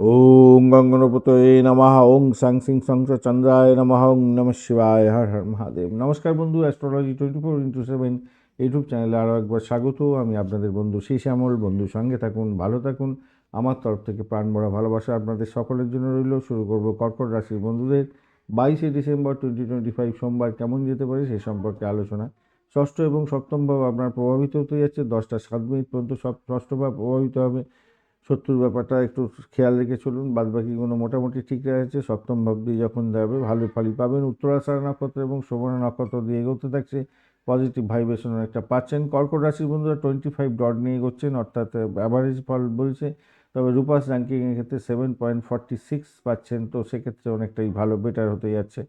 ওং গঙ্গনপতয়ে নমঃ ওং সাং সিং সংস চন্দ্রায় নমঃ ওং নম শিবায় হর হর মহাদেব নমস্কার বন্ধু astrology twenty four into seven YouTube চ্যানেলে আরও একবার স্বাগত। আমি আপনাদের বন্ধু সেই শ্যামল বন্ধু, সঙ্গে থাকুন, ভালো থাকুন। আমার তরফ থেকে প্রাণ ভরা ভালোবাসা আপনাদের সকলের জন্য রইল। শুরু করব কর্কট রাশির বন্ধুদের। বাইশে ডিসেম্বর টোয়েন্টি টোয়েন্টি ফাইভ সোমবার কেমন যেতে পারে সে সম্পর্কে আলোচনা। ষষ্ঠ এবং সপ্তম ভাব আপনার প্রভাবিত হতে যাচ্ছে। দশটা সাত মিনিট পর্যন্ত সব ষষ্ঠ ভাব প্রভাবিত হবে। শত্রুর ব্যাপারটা একটু খেয়াল রেখে চলুন। বাদ বাকিগুলো মোটামুটি ঠিক রয়েছে। সপ্তম ভাব দিয়ে যখন যাবে, ভালো ফলই পাবেন। উত্তরাষাঢ় নক্ষত্র এবং শোভনা নক্ষত্র দিয়ে এগোতে থাকছে। পজিটিভ ভাইব্রেশন একটা পাচ্ছেন। কর্কট রাশির বন্ধুরা টোয়েন্টি ফাইভ ডট নিয়ে এগোচ্ছেন, অর্থাৎ অ্যাভারেজ ফল বলছে। তবে রূপাস র্যাঙ্কিংয়ের ক্ষেত্রে সেভেন পয়েন্ট ফর্টি সিক্স পাচ্ছেন। তো সেক্ষেত্রে অনেকটাই ভালো বেটার হতে যাচ্ছে।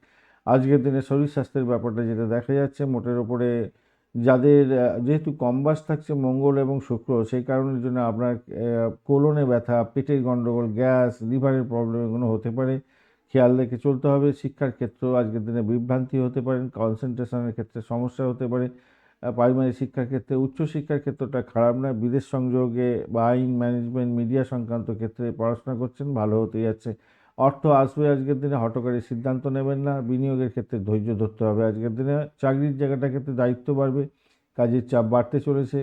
আজকের দিনে শরীর স্বাস্থ্যের ব্যাপারটা যেটা দেখা যাচ্ছে, মোটের ওপরে যাদের যেহেতু কম্বাস থাকছে মঙ্গল এবং শুক্র, সেই কারণের জন্য আপনার কোলনে ব্যথা, পেটের গণ্ডগোল গ্যাস, লিভারের প্রবলেম এগুলো হতে পারে। খেয়াল রেখে চলতে হবে। শিক্ষার ক্ষেত্রেও আজকের দিনে বিভ্রান্তি হতে পারেন কনসেন্ট্রেশনের ক্ষেত্রে সমস্যা হতে পারে। প্রাইমারি শিক্ষার ক্ষেত্রে উচ্চশিক্ষার ক্ষেত্রটা খারাপ না। বিদেশ সংযোগে বা আইন ম্যানেজমেন্ট মিডিয়া সংক্রান্ত ক্ষেত্রে পড়াশোনা করছেন, ভালো হতে যাচ্ছে। অর্থ আসবে আজকের দিনে হটকারী সিদ্ধান্ত নেবেন না, বিনিয়োগের ক্ষেত্রে ধৈর্য ধরতে হবে। আজকের দিনে চাকরির জায়গাটার ক্ষেত্রে দায়িত্ব বাড়বে, কাজের চাপ বাড়তে চলেছে,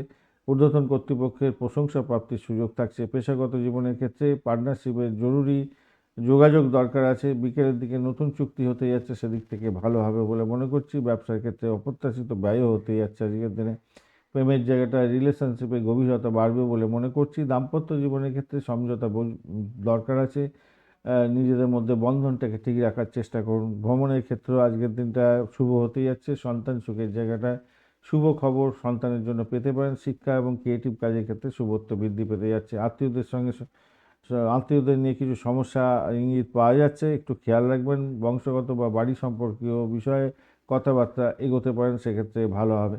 ঊর্ধ্বতন কর্তৃপক্ষের প্রশংসা প্রাপ্তির সুযোগ থাকছে। পেশাগত জীবনের ক্ষেত্রে পার্টনারশিপের জরুরি যোগাযোগ দরকার আছে, বিকেলের দিকে নতুন চুক্তি হতে যাচ্ছে, সেদিক থেকে ভালো হবে বলে মনে করছি। ব্যবসার ক্ষেত্রে অপ্রত্যাশিত ব্যয়ও হতে যাচ্ছে আজকের দিনে। প্রেমের জায়গাটা রিলেশনশিপে গভীরতা বাড়বে বলে মনে করছি। দাম্পত্য জীবনের ক্ষেত্রে সমঝোতা দরকার আছে। নিজেদের মধ্যে বন্ধনটাকে ঠিক রাখার চেষ্টা করুন। ভ্রমণের ক্ষেত্রেও আজকের দিনটা শুভ হতে যাচ্ছে। সন্তান সুখের জায়গাটায় শুভ খবর সন্তানের জন্য পেতে পারেন। শিক্ষা এবং ক্রিয়েটিভ কাজের ক্ষেত্রে শুভত্ব বৃদ্ধি পেতে যাচ্ছে। আত্মীয়দের সঙ্গে আত্মীয়দের নিয়ে কিছু সমস্যা ইঙ্গিত পাওয়া যাচ্ছে। একটু খেয়াল রাখবেন। বংশগত বা বাড়ি সম্পর্কীয় বিষয়ে কথাবার্তা এগোতে পারেন, সেক্ষেত্রে ভালো হবে।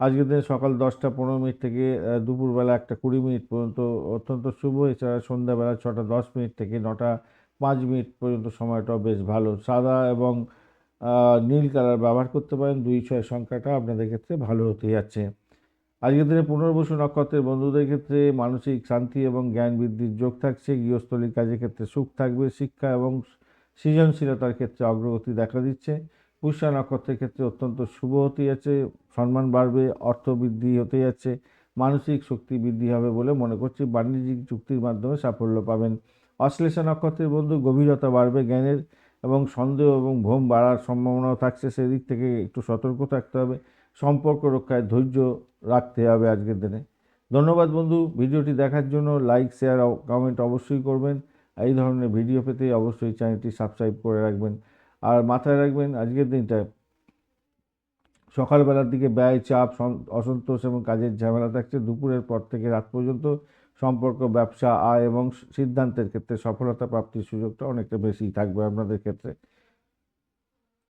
আজকের দিনে সকাল দশটা পনেরো মিনিট থেকে দুপুরবেলা একটা কুড়ি মিনিট পর্যন্ত অত্যন্ত শুভ। এছাড়া সন্ধ্যাবেলা ছটা দশ মিনিট থেকে নটা পাঁচ মিনিট পর্যন্ত সময়টাও বেশ ভালো। সাদা এবং নীল কালার ব্যবহার করতে পারেন। দুই ছয় সংখ্যাটা আপনাদের ক্ষেত্রে ভালো হতে যাচ্ছে। আজকের দিনে পুনর্বসু নক্ষত্রের বন্ধুদের ক্ষেত্রে মানসিক শান্তি এবং জ্ঞান বৃদ্ধির যোগ থাকছে। গৃহস্থলীর কাজের ক্ষেত্রে সুখ থাকবে। শিক্ষা এবং সৃজনশীলতার ক্ষেত্রে অগ্রগতি দেখা দিচ্ছে। পুষ্যা নক্ষত্রের ক্ষেত্রে অত্যন্ত শুভ হতে যাচ্ছে। সম্মান বাড়বে, অর্থ বৃদ্ধি হতে যাচ্ছে। মানসিক শক্তি বৃদ্ধি হবে বলে মনে করছি। বাণিজ্যিক চুক্তির মাধ্যমে সাফল্য পাবেন। অশ্লেষা নক্ষত্রের বন্ধু গভীরতা বাড়বে জ্ঞানের এবং সন্দেহ এবং ভ্রম বাড়ার সম্ভাবনাও থাকছে, সেদিক থেকে একটু সতর্ক থাকতে হবে। সম্পর্ক রক্ষায় ধৈর্য রাখতে হবে আজকের দিনে। ধন্যবাদ বন্ধু, ভিডিওটি দেখার জন্য লাইক, শেয়ার কমেন্ট অবশ্যই করবেন। এই ধরনের ভিডিও পেতে অবশ্যই চ্যানেলটি সাবস্ক্রাইব করে রাখবেন। আর মাথায় রাখবেন, আজকের দিনটা সকালবেলার দিকে ব্যয়, চাপ অসন্তোষ এবং কাজের ঝামেলা থাকছে। দুপুরের পর থেকে রাত পর্যন্ত সম্পর্ক ব্যবসা আয় এবং সিদ্ধান্তের ক্ষেত্রে সফলতা প্রাপ্তির সুযোগটা অনেকটা বেশি থাকবে আপনাদের ক্ষেত্রে।